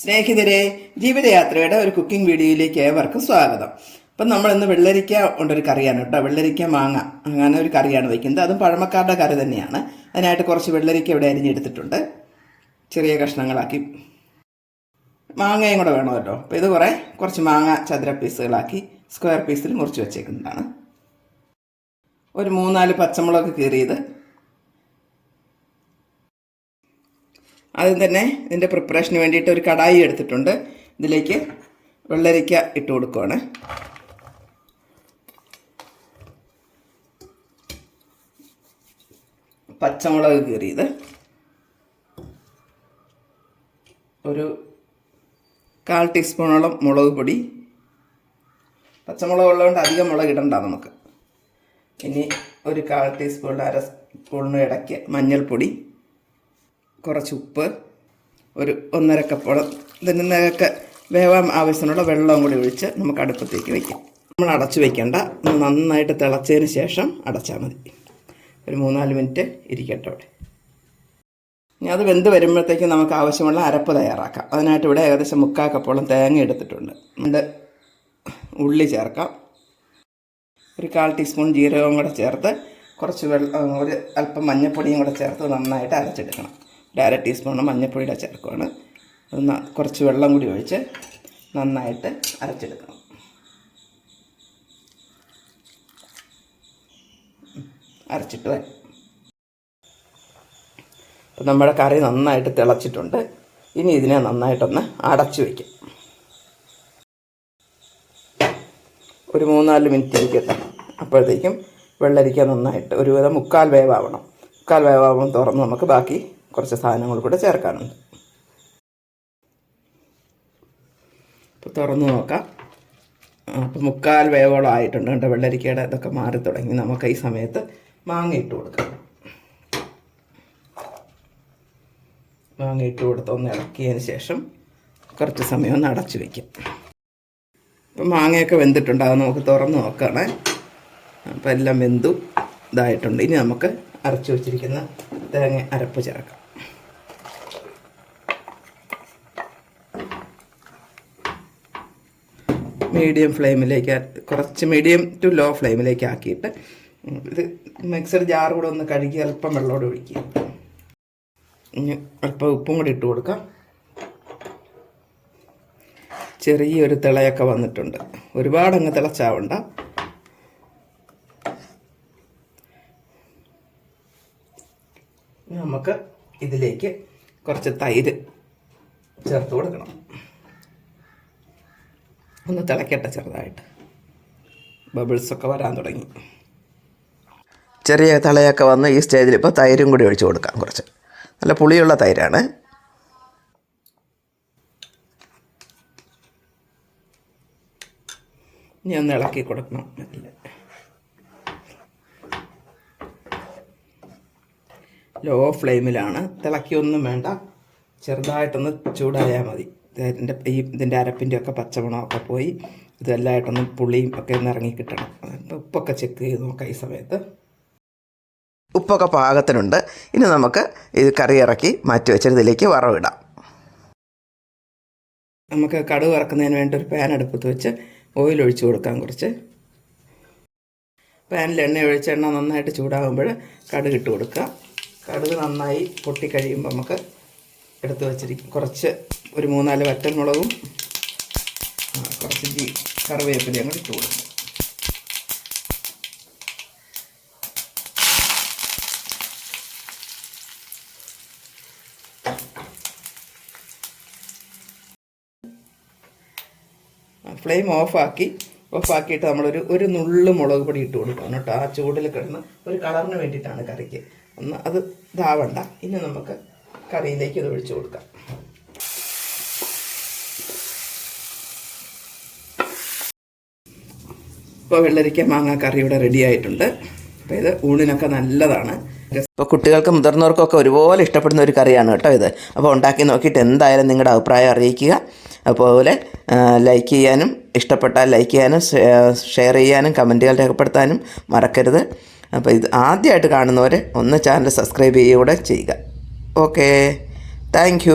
സ്നേഹിതരെ ജീവിതയാത്രയുടെ ഒരു കുക്കിംഗ് വീഡിയോയിലേക്ക് ഏവർക്കും സ്വാഗതം. അപ്പം നമ്മൾ ഇന്ന് വെള്ളരിക്ക കൊണ്ടൊരു കറിയാണ് കേട്ടോ. വെള്ളരിക്ക മാങ്ങ അങ്ങനെ ഒരു കറിയാണ് വയ്ക്കുന്നത് അതും പഴമക്കാരുടെ കറി തന്നെയാണ്. അതിനായിട്ട് കുറച്ച് വെള്ളരിക്ക ഇവിടെ അരിഞ്ഞെടുത്തിട്ടുണ്ട്. ചെറിയ കഷ്ണങ്ങളാക്കി. മാങ്ങയും കൂടെ വേണം കേട്ടോ. അപ്പോൾ ഇത് കുറേ കുറച്ച് മാങ്ങ ചതുര പീസുകളാക്കി സ്ക്വയർ പീസിൽ മുറിച്ച് വെച്ചേക്കുന്നതാണ്. ഒരു മൂന്നാൽ പച്ചമുളക് കീറിയത് ആദ്യം തന്നെ ഇതിന്റെ പ്രിപ്പറേഷന് വേണ്ടിയിട്ട് ഒരു കടായി എടുത്തിട്ടുണ്ട്. ഇതിലേക്ക് വെള്ളരിക്ക ഇട്ട് കൊടുക്കുവാണ്. പച്ചമുളക് കീറിയത്. ഒരു കാൽ ടീസ്പൂണോളം മുളക് പൊടി. പച്ചമുളക് ഉള്ളതുകൊണ്ട് അധികം മുളക് ഇടണ്ട നമുക്ക്. ഇനി ഒരു കാൽ ടീസ്പൂൺ അര സ്പൂണിന് ഇടയ്ക്ക് മഞ്ഞൾപ്പൊടി. കുറച്ച് ഉപ്പ് ഒരു ഒന്നര കപ്പോളം ഇതിനൊക്കെ വേവാൻ ആവശ്യത്തിനുള്ള വെള്ളവും കൂടി ഒഴിച്ച് നമുക്ക് അടുപ്പത്തേക്ക് വയ്ക്കാം നമ്മൾ അടച്ച് വയ്ക്കേണ്ട നന്നായിട്ട് തിളച്ചതിന് ശേഷം അടച്ചാൽ മതി. ഒരു മൂന്നാൽ മിനിറ്റ് ഇരിക്കട്ടെ അവിടെ. ഇനി അത് വെന്ത് വരുമ്പോഴത്തേക്ക് നമുക്ക് ആവശ്യമുള്ള അരപ്പ് തയ്യാറാക്കാം. അതിനായിട്ട് ഇവിടെ ഏകദേശം മുക്കാൽ കപ്പോളം തേങ്ങ എടുത്തിട്ടുണ്ട്. രണ്ട് ഉള്ളി ചേർക്കാം. ഒരു കാൽ ടീസ്പൂൺ ജീരകവും കൂടെ ചേർത്ത് കുറച്ച് വെള്ളം ഒരു അല്പം മഞ്ഞൾപ്പൊടിയും കൂടെ ചേർത്ത് നന്നായിട്ട് അരച്ചെടുക്കണം. അര ടീസ്പൂണ് മഞ്ഞൾപ്പൊടിയുടെ ചേർക്കുവാണ്. അത് കുറച്ച് വെള്ളം കൂടി ഒഴിച്ച് നന്നായിട്ട് അരച്ചെടുക്കണം. അരച്ചിട്ട് വരാം. നമ്മുടെ കറി നന്നായിട്ട് തിളച്ചിട്ടുണ്ട്. ഇനി ഇതിനെ നന്നായിട്ടൊന്ന് അടച്ചു വയ്ക്കാം. ഒരു മൂന്നാൽ മിനിറ്റ് ഇരിക്കട്ടെ. അപ്പോഴത്തേക്കും വെള്ളരിക്ക നന്നായിട്ട് ഒരുവിധം മുക്കാൽ വേവാവണം. മുക്കാൽ വേവാകുമ്പോൾ തുറന്ന് നമുക്ക് ബാക്കി കുറച്ച് സാധനങ്ങൾ കൂടെ ചേർക്കാനുണ്ട്. ഇപ്പോൾ തുറന്ന് നോക്കാം. അപ്പോൾ മുക്കാൽ വേവോളം ആയിട്ടുണ്ട് കേട്ടോ വെള്ളരിക്കയുടെ ഇതൊക്കെ മാറി തുടങ്ങി. നമുക്ക് ഈ സമയത്ത് മാങ്ങ ഇട്ട് കൊടുക്കാം. മാങ്ങ ഇട്ട് കൊടുത്ത് ഒന്ന് ഇളക്കിയതിന് ശേഷം കുറച്ച് സമയം ഒന്ന് അടച്ചു വയ്ക്കാം ഇപ്പം മാങ്ങയൊക്കെ വെന്തിട്ടുണ്ട് അത് നമുക്ക് തുറന്ന് നോക്കണേ. അപ്പം എല്ലാം വെന്തു ഇതായിട്ടുണ്ട്. ഇനി നമുക്ക് അരച്ചു വെച്ചിരിക്കുന്ന തേങ്ങ അരപ്പ് ചേർക്കാം. മീഡിയം ഫ്ലെയിമിലേക്ക് കുറച്ച് മീഡിയം ടു ലോ ഫ്ലെയിമിലേക്ക് ആക്കിയിട്ട് ഇത് മിക്സർ ജാർ കൂടെ ഒന്ന് കഴുകി അല്പം വെള്ളമോടെ ഒഴിക്കുക. ഇനി അല്പം ഉപ്പും കൂടി ഇട്ട് കൊടുക്കാം. ചെറിയൊരു തിളയൊക്കെ വന്നിട്ടുണ്ട്. ഒരുപാട് അങ്ങ് തിളച്ചാവണ്ട. നമുക്ക് ഇതിലേക്ക് കുറച്ച് തൈര് ചേർത്ത് കൊടുക്കണം. ഒന്ന് തിളക്കട്ടെ ചെറുതായിട്ട്. ബബിൾസൊക്കെ വരാൻ തുടങ്ങി. ചെറിയ തളയൊക്കെ വന്ന് ഈ സ്റ്റേജിൽ ഇപ്പോൾ തൈരും കൂടി ഒഴിച്ചു കൊടുക്കാം കുറച്ച്. നല്ല പുളിയുള്ള തൈരാണ്. ഇനി ഒന്ന് ഇളക്കി കൊടുക്കണം. ലോ ഫ്ലെയിമിലാണ് തിളക്കിയൊന്നും വേണ്ട. ചെറുതായിട്ടൊന്ന് ചൂടായാൽ മതി. ഇതിന്റെ ഈ ഇതിന്റെ അരപ്പിന്റെ ഒക്കെ പച്ചമണമൊക്കെ പോയി ഇതെല്ലായിട്ടൊന്നും പുളിയും ഒക്കെ ഒന്ന് ഇറങ്ങി കിട്ടണം. അപ്പോൾ ഉപ്പൊക്കെ ചെക്ക് ചെയ്ത് നോക്കാം ഈ സമയത്ത്. ഉപ്പൊക്കെ പാകത്തിനുണ്ട്. ഇനി നമുക്ക് ഇത് കറി ഇറക്കി മാറ്റി വെച്ചതിലേക്ക് വറവിടാം. നമുക്ക് കടുവ് ഇറക്കുന്നതിന് വേണ്ടി ഒരു പാൻ അടുപ്പത്ത് വെച്ച് ഓയിൽ ഒഴിച്ച് കൊടുക്കാം കുറച്ച്. പാനിൽ എണ്ണ ഒഴിച്ച് എണ്ണ നന്നായിട്ട് ചൂടാകുമ്പോൾ കടുക് ഇട്ട് കൊടുക്കുക കടുക് നന്നായി പൊട്ടിക്കഴിയുമ്പോൾ നമുക്ക് എടുത്ത് വെച്ചിരിക്കും കുറച്ച് ഒരു മൂന്നാൽ വറ്റൽമുളകും മുളകും കുറച്ച് ജീ കറിവേപ്പിലയും കൂടി ഇട്ട് കൊടുക്കും. ഫ്ലെയിം ഓഫാക്കി ഓഫാക്കിയിട്ട് നമ്മളൊരു ഒരു നുള്ളു മുളക് പൊടി ഇട്ട് കൊടുക്കണം കേട്ടോ. ആ ചൂടിൽ കിടന്ന് ഒരു കളറിന് വേണ്ടിയിട്ടാണ് കറിക്ക്. ഒന്ന് അത് ഇതാവണ്ട. ഇനി നമുക്ക് കറിയിലേക്ക് ഇത് ഒഴിച്ചു കൊടുക്കാം. ഇപ്പോൾ വെള്ളരിക്ക മാങ്ങ കറി ഇവിടെ റെഡി ആയിട്ടുണ്ട്. അപ്പോൾ ഇത് ഊണിനൊക്കെ നല്ലതാണ്. ഇപ്പോൾ കുട്ടികൾക്കും മുതിർന്നവർക്കൊക്കെ ഒരുപോലെ ഇഷ്ടപ്പെടുന്ന ഒരു കറിയാണ് കേട്ടോ ഇത്. അപ്പോൾ ഉണ്ടാക്കി നോക്കിയിട്ട് എന്തായാലും നിങ്ങളുടെ അഭിപ്രായം അറിയിക്കുക. അതുപോലെ ലൈക്ക് ചെയ്യാനും ഇഷ്ടപ്പെട്ടാൽ ലൈക്ക് ചെയ്യാനും ഷെയർ ചെയ്യാനും കമന്റുകൾ രേഖപ്പെടുത്താനും മറക്കരുത്. അപ്പോൾ ഇത് ആദ്യമായിട്ട് കാണുന്നവർ ഒന്ന് ചാനൽ സബ്സ്ക്രൈബ് ചെയ്യുക. ഓക്കേ. താങ്ക്